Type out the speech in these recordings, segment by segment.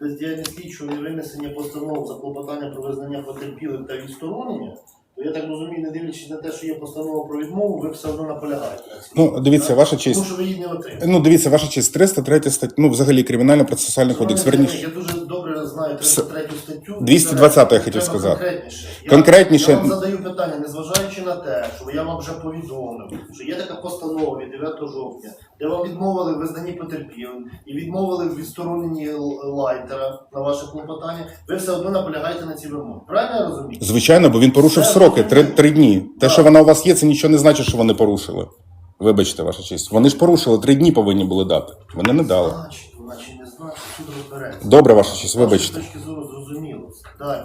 бездіяльність слідчого і винесення постанов за клопотання про визнання потерпілих та відсторонення, то я так розумію, не дивлячись на те, що є постанова про відмову, ви все одно наполягаєте. на Ну, дивіться, так? ваша честь. Тому що ви її не отримали. Ну, дивіться, ваша честь, 303 стаття, ну, взагалі, кримінально-процесуальний кодекс. Верніше. Я дуже знаю Все. 33 статтю. 220 я хотів сказати. Конкретніше. Я- Конкретніше. Я вам задаю питання, незважаючи на те, що я вам вже повідомив, що є така постанова від 9 жовтня, де вам відмовили в визнанні потерпілим і відмовили в відстороненні лайтера на ваше клопотання, ви все одно наполягаєте на ці вимоги. Правильно я розумію? Звичайно, бо він порушив Все сроки три, три дні. Те, що вона у вас є, це нічого не значить, що вони порушили. Вибачте, ваша честь. Вони ж порушили, три дні повинні були дати. Вони не дали. Значить, значить розбереться. Добре, ваша честь, З вибачте. точки зору зрозуміло. Далі.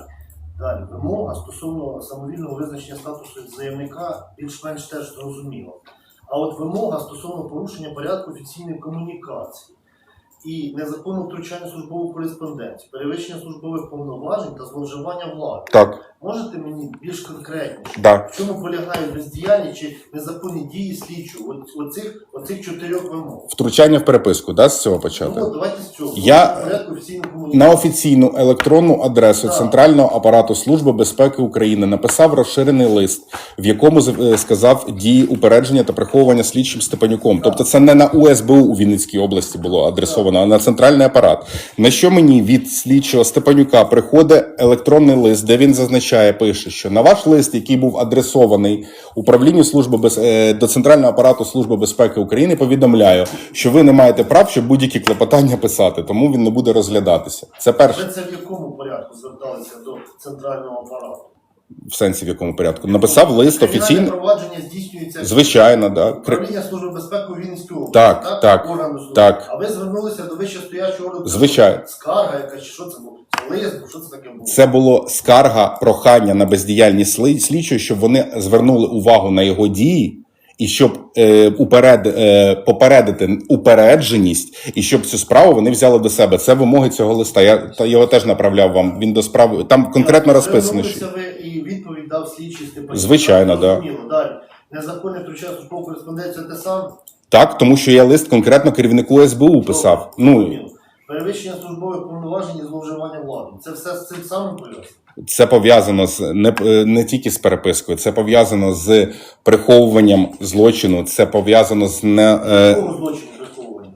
Далі. Вимога стосовно самовільного визначення статусу заявника більш-менш теж зрозуміла. А от вимога стосовно порушення порядку офіційної комунікації і незаконного втручання службову кореспонденцію, перевищення службових повноважень та зловживання влади. Так, Можете мені більш конкретніше? да. В чому полягає бездіяльність чи незаконні дії слідчого? От- Оцих, оцих чотирьох вимог. Втручання в переписку, да, з цього Ну, почати? от давайте з цього. Я-. На офіційну електронну адресу Так. Центрального апарату Служби безпеки України написав розширений лист, в якому е, сказав дії упередження та приховування слідчим Степанюком. Тобто, це не на УСБУ у Вінницькій області було адресовано, а на центральний апарат. На що мені від слідчого Степанюка приходить електронний лист, де він зазначає, пише, що на ваш лист, який був адресований управлінню служби без е, до центрального апарату Служби безпеки України, повідомляю, що ви не маєте прав, щоб будь-які клопотання писати, тому він не буде розглядатися. Це перше. Ви це в якому порядку зверталися до центрального апарату? В сенсі в якому порядку написав лист офіційно. провадження здійснюється Звичайно, да. Управління служби безпеки у області. Так, так, Органу суду. так. А ви звернулися до вищестоячого органу. Звичайно. Скарга якась, чи що це було? Це лист, що це таке було? Це було скарга прохання на бездіяльність слідчого, щоб вони звернули увагу на його дії. І щоб е, уперед, е, попередити упередженість, і щоб цю справу вони взяли до себе. Це вимоги цього листа. Я та його теж направляв вам. Він до справи там конкретно розписано. Що... Звернулися ви і відповідь дав слідчий Степанюк. Звичайно, да. Зрозуміло. Далі. Незаконне втручання службову кореспонденцію те саме? Так, тому що я лист конкретно керівнику СБУ писав. Ну Перевищення службових повноважень і зловживання влади. Це все з цим самим пов'язано? Це пов'язано з не, не тільки з перепискою, це пов'язано з приховуванням злочину. Це пов'язано з не е, злочину приховування?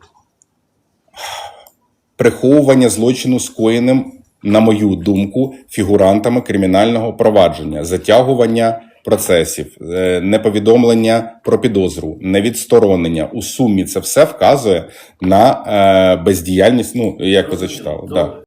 приховування злочину скоєним, на мою думку, фігурантами кримінального провадження, затягування процесів, е, неповідомлення про підозру, невідсторонення. У сумі це все вказує на е, бездіяльність. Ну як ви зачитали, да.